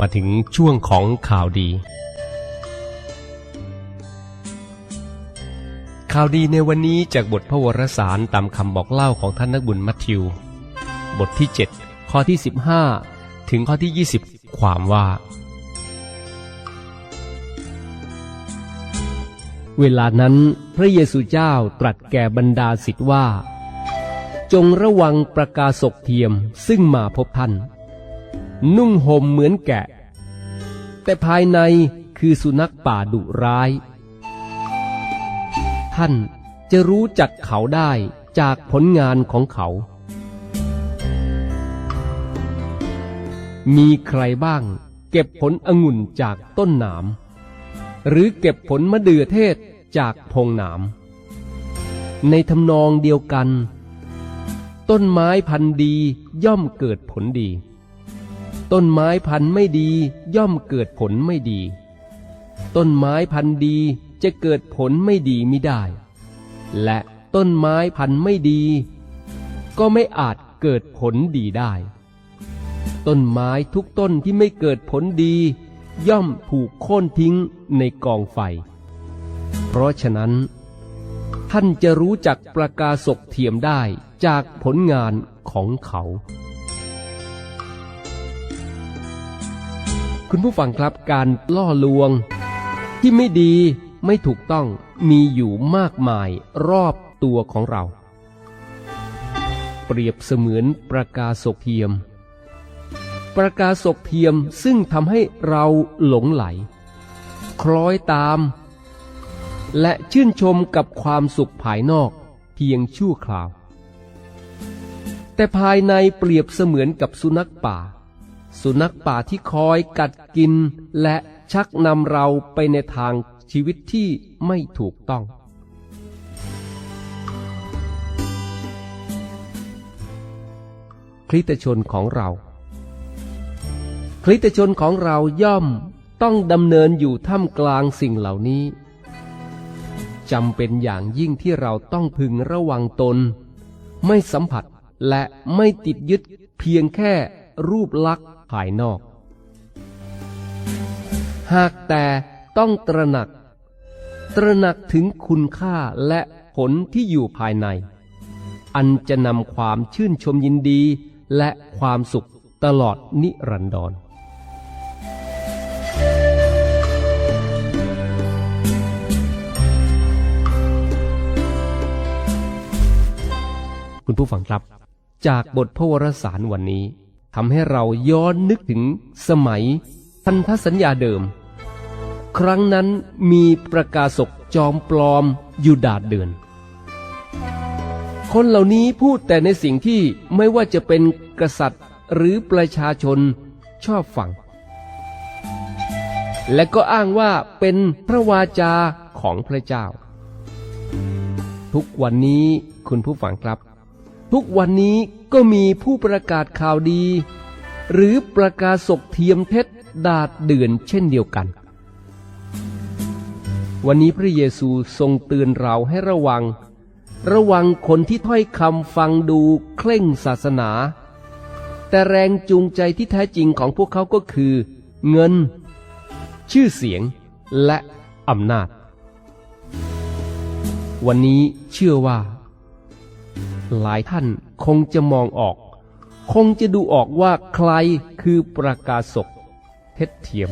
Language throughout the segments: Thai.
มาถึงช่วงของข่าวดี ข่าวดีในวันนี้จากบทพระวรสารตามคำบอกเล่าของท่านนักบุญมัทธิว บทที่ 7 ข้อที่ 15 ถึงข้อที่ 20 ความว่า เวลานั้นพระเยซูเจ้าตรัสแก่บรรดาศิษย์ว่า จงระวังประกาศกเทียมซึ่งมาพบท่าน นุ่งห่มเหมือนแกะ แต่ภายในคือสุนัขป่าดุร้าย ท่านจะรู้จักเขาได้จากผลงานของเขา มีใครบ้าง เก็บผลองุ่นจากต้นหนาม หรือเก็บผลมะเดื่อเทศจากพงหนาม ในทำนองเดียวกัน ต้นไม้พันธุ์ดีย่อมเกิดผลดี ต้นไม้พันธุ์ไม่ดีย่อมเกิดผลไม่ดี ต้นไม้พันธุ์ดีจะเกิดผลไม่ดีไม่ได้ และต้นไม้พันธุ์ไม่ดี ก็ไม่อาจเกิดผลดีได้ ต้นไม้ทุกต้นที่ไม่เกิดผลดี ย่อมถูกโค่นทิ้งในกองไฟ เพราะฉะนั้น ท่านจะรู้จักประกาศกเทียมได้จากผลงานของเขา คุณผู้ฟังครับการล่อลวง ที่ไม่ดีไม่ถูกต้องมีอยู่มากมายรอบตัวของเรา เปรียบเสมือนประกาศกเทียม ประกาศกเทียมซึ่งทำให้เราหลงไหล คล้อยตาม และชื่นชมกับความสุขภายนอกเพียงชั่วคราว แต่ภายในเปรียบเสมือนกับสุนัขป่า สุนัขป่าที่คอยกัดกิน และชักนำเราไปในทางชีวิตที่ไม่ถูกต้อง คริสตชนของเรา คริสตชนของเราย่อมต้องดำเนินอยู่ท่ามกลางสิ่งเหล่านี้จำเป็นอย่างยิ่งที่เราต้องพึงระวังตน ไม่สัมผัสและไม่ติดยึดเพียงแค่รูปลักษณ์ ภายนอก หากแต่ต้องตระหนัก ตระหนักถึงคุณค่าและผลที่อยู่ภายใน อันจะนำความชื่นชมยินดีและความสุขตลอดนิรันดรคุณผู้ฟังครับ จากบทพระวรสารวันนี้ ทำให้เราย้อนนึกถึงสมัยพันธสัญญาเดิม ครั้งนั้นมีประกาศกจอมปลอมอยู่ดาดเดือน คนเหล่านี้พูดแต่ในสิ่งที่ไม่ว่าจะเป็นกษัตริย์หรือประชาชนชอบฟัง และก็อ้างว่าเป็นพระวาจาของพระเจ้า ทุกวันนี้คุณผู้ฟังครับ ทุกวันนี้ก็มีผู้ประกาศข่าวดี หรือประกาศศกเทียมเท็จดาดเดือนเช่นเดียวกัน วันนี้พระเยซูทรงเตือนเราให้ระวัง ระวังคนที่ถ้อยคำฟังดูเคร่งศาสนา แต่แรงจูงใจที่แท้จริงของพวกเขาก็คือ เงิน ชื่อเสียงและอำนาจ วันนี้เชื่อว่า หลายท่านคงจะมองออก คงจะดูออกว่าใครคือประกาศกเท็จเทียม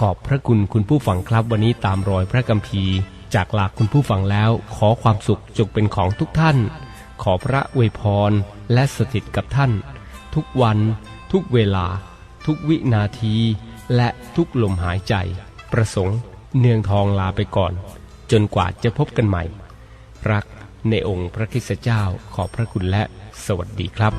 ขอบพระคุณคุณผู้ฟังครับวันนี้ตามรอยพระกัมภีร์จากหลากคุณผู้ฟังแล้ว ขอความสุขจงเป็นของทุกท่าน ขอพระอวยพรและสถิตกับท่าน ทุกวัน ทุกเวลา ทุกวินาที และทุกลมหายใจ ประสงค์ เนืองทองลาไปก่อน จนกว่าจะพบกันใหม่ รักในองค์พระคิสเจ้าขอพระคุณและสวัสดีครับ